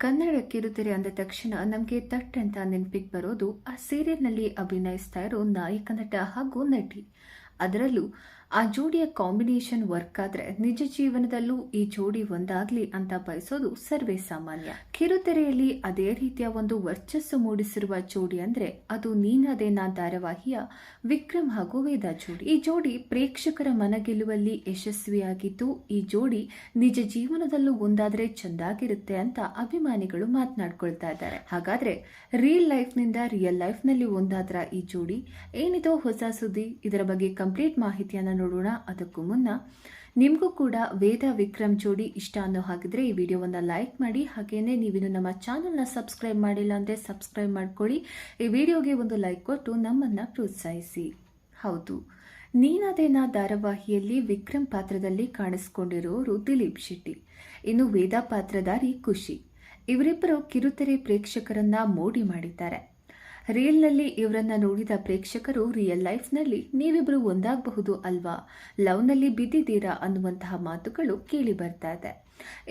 ಕನ್ನಡ ಕಿರುತೆರೆ ಅಂದ ತಕ್ಷಣ ನಮಗೆ ತಟ್ ಅಂತ ನೆನಪಿಗೆ ಬರೋದು ಆ ಸೀರಿಯಲ್ನಲ್ಲಿ ಅಭಿನಯಿಸ್ತಾ ಇರೋ ನಾಯಕ ನಟ ಹಾಗೂ ನಟಿ. ಅದರಲ್ಲೂ ಆ ಜೋಡಿಯ ಕಾಂಬಿನೇಷನ್ ವರ್ಕ್ ಆದ್ರೆ ನಿಜ ಜೀವನದಲ್ಲೂ ಈ ಜೋಡಿ ಒಂದಾಗ್ಲಿ ಅಂತ ಬಯಸೋದು ಸರ್ವೇ ಸಾಮಾನ್ಯ. ಕಿರುತೆರೆಯಲ್ಲಿ ಅದೇ ರೀತಿಯ ಒಂದು ವರ್ಚಸ್ಸು ಮೂಡಿಸಿರುವ ಜೋಡಿ ಅಂದ್ರೆ ಅದು ನೀನದೇನಾ ಧಾರಾವಾಹಿಯ ವಿಕ್ರಮ್ ಹಾಗೂ ವೇದಾ ಜೋಡಿ. ಈ ಜೋಡಿ ಪ್ರೇಕ್ಷಕರ ಮನಗೆಲ್ಲುವಲ್ಲಿ ಯಶಸ್ವಿಯಾಗಿದ್ದು, ಈ ಜೋಡಿ ನಿಜ ಜೀವನದಲ್ಲೂ ಒಂದಾದ್ರೆ ಚೆಂದಾಗಿರುತ್ತೆ ಅಂತ ಅಭಿಮಾನಿಗಳು ಮಾತನಾಡ್ಕೊಳ್ತಾ ಇದ್ದಾರೆ. ಹಾಗಾದ್ರೆ ರಿಯಲ್ ಲೈಫ್ನಿಂದ ರಿಯಲ್ ಲೈಫ್ನಲ್ಲಿ ಒಂದಾದ್ರ ಈ ಜೋಡಿ? ಏನಿದೋ ಹೊಸ ಸುದ್ದಿ, ಇದರ ಬಗ್ಗೆ ಕಂಪ್ಲೀಟ್ ಮಾಹಿತಿಯನ್ನು ನೋಡೋಣ. ಅದಕ್ಕೂ ಮುನ್ನ ನಿಮಗೂ ಕೂಡ ವೇದ ವಿಕ್ರಮ್ ಜೋಡಿ ಇಷ್ಟ ಅನ್ನೋ ಹಾಗಿದ್ರೆ ಈ ವಿಡಿಯೋವನ್ನು ಲೈಕ್ ಮಾಡಿ, ಹಾಗೇನೆ ನೀವಿನ್ನು ನಮ್ಮ ಚಾನಲ್ನ ಸಬ್ಸ್ಕ್ರೈಬ್ ಮಾಡಿಲ್ಲ ಅಂದರೆ ಸಬ್ಸ್ಕ್ರೈಬ್ ಮಾಡ್ಕೊಳ್ಳಿ. ಈ ವಿಡಿಯೋಗೆ ಒಂದು ಲೈಕ್ ಕೊಟ್ಟು ನಮ್ಮನ್ನು ಪ್ರೋತ್ಸಾಹಿಸಿ. ಹೌದು, ನೀನದೇನ ಧಾರಾವಾಹಿಯಲ್ಲಿ ವಿಕ್ರಮ್ ಪಾತ್ರದಲ್ಲಿ ಕಾಣಿಸ್ಕೊಂಡಿರೋರು ದಿಲೀಪ್ ಶೆಟ್ಟಿ, ಇನ್ನು ವೇದ ಪಾತ್ರಧಾರಿ ಖುಷಿ. ಇವರಿಬ್ಬರು ಕಿರುತೆರೆ ಪ್ರೇಕ್ಷಕರನ್ನ ಮೋಡಿ ಮಾಡಿದ್ದಾರೆ. ರಿಯಲ್ನಲ್ಲಿ ಇವರನ್ನ ನೋಡಿದ ಪ್ರೇಕ್ಷಕರು ರಿಯಲ್ ಲೈಫ್ನಲ್ಲಿ ನೀವಿಬ್ರು ಒಂದಾಗಬಹುದು ಅಲ್ವಾ? ಲವ್ನಲ್ಲಿ ಬಿದ್ದಿದ್ದೀರಾ ಅನ್ನುವಂತಹ ಮಾತುಗಳು ಕೇಳಿ ಬರ್ತಾ ಇದೆ.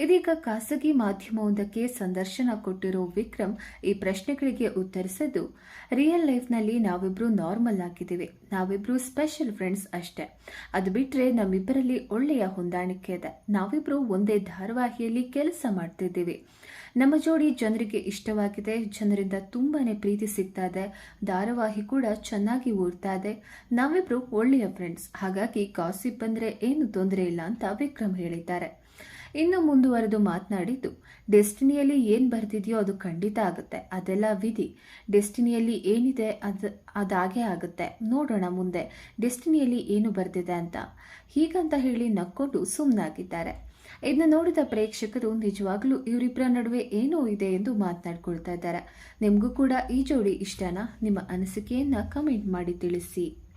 ಇದೀಗ ಖಾಸಗಿ ಮಾಧ್ಯಮವೊಂದಕ್ಕೆ ಸಂದರ್ಶನ ಕೊಟ್ಟಿರೋ ವಿಕ್ರಮ್ ಈ ಪ್ರಶ್ನೆಗಳಿಗೆ ಉತ್ತರಿಸಿದ್ದು ರಿಯಲ್ ಲೈಫ್ನಲ್ಲಿ ನಾವಿಬ್ರು ನಾರ್ಮಲ್ ಆಗಿದ್ದೀವಿ, ನಾವಿಬ್ರು ಸ್ಪೆಷಲ್ ಫ್ರೆಂಡ್ಸ್ ಅಷ್ಟೇ. ಅದು ಬಿಟ್ಟರೆ ನಮ್ಮಿಬ್ಬರಲ್ಲಿ ಒಳ್ಳೆಯ ಹೊಂದಾಣಿಕೆ ಇದೆ. ನಾವಿಬ್ರು ಒಂದೇ ಧಾರಾವಾಹಿಯಲ್ಲಿ ಕೆಲಸ ಮಾಡ್ತಿದ್ದೀವಿ. ನಮ್ಮ ಜೋಡಿ ಜನರಿಗೆ ಇಷ್ಟವಾಗಿದೆ, ಜನರಿಂದ ತುಂಬಾನೇ ಪ್ರೀತಿ ಸಿಗ್ತಾ ಇದೆ ಧಾರಾವಾಹಿ ಕೂಡ ಚೆನ್ನಾಗಿ ಓಡ್ತಾ ಇದೆ ನಾವಿಬ್ರು ಒಳ್ಳೆಯ ಫ್ರೆಂಡ್ಸ್ ಹಾಗಾಗಿ ಕಾಸಿಪ್ ಬಂದ್ರೆ ಏನು ತೊಂದರೆ ಇಲ್ಲ ಅಂತ ವಿಕ್ರಮ್ ಹೇಳಿದ್ದಾರೆ. ಇನ್ನು ಮುಂದುವರೆದು ಮಾತನಾಡಿದ್ದು ಡೆಸ್ಟಿನಿಯಲ್ಲಿ ಏನು ಬರ್ತಿದೆಯೋ ಅದು ಖಂಡಿತ ಆಗುತ್ತೆ. ಅದೆಲ್ಲ ವಿಧಿ. ಡೆಸ್ಟಿನಿಯಲ್ಲಿ ಏನಿದೆ ಅದು, ಅದಾಗೆ ಆಗುತ್ತೆ. ನೋಡೋಣ ಮುಂದೆ. ಡೆಸ್ಟಿನಿಯಲ್ಲಿ ಏನು ಬರ್ತಿದೆ ಅಂತ. ಹೀಗಂತ ಹೇಳಿ ನಕ್ಕೊಂಡು ಸುಮ್ಮನಾಗಿದ್ದಾರೆ ಇದನ್ನ ನೋಡಿದ ಪ್ರೇಕ್ಷಕರು ನಿಜವಾಗ್ಲೂ ಇವರಿಬ್ಬರ ನಡುವೆ ಏನೋ ಇದೆ ಎಂದು ಮಾತನಾಡ್ಕೊಳ್ತಾ ಇದ್ದಾರೆ. ನಿಮಗೂ ಕೂಡ ಈ ಜೋಡಿ ಇಷ್ಟನಾ? ನಿಮ್ಮ ಅನಿಸಿಕೆಯನ್ನ ಕಮೆಂಟ್ ಮಾಡಿ ತಿಳಿಸಿ.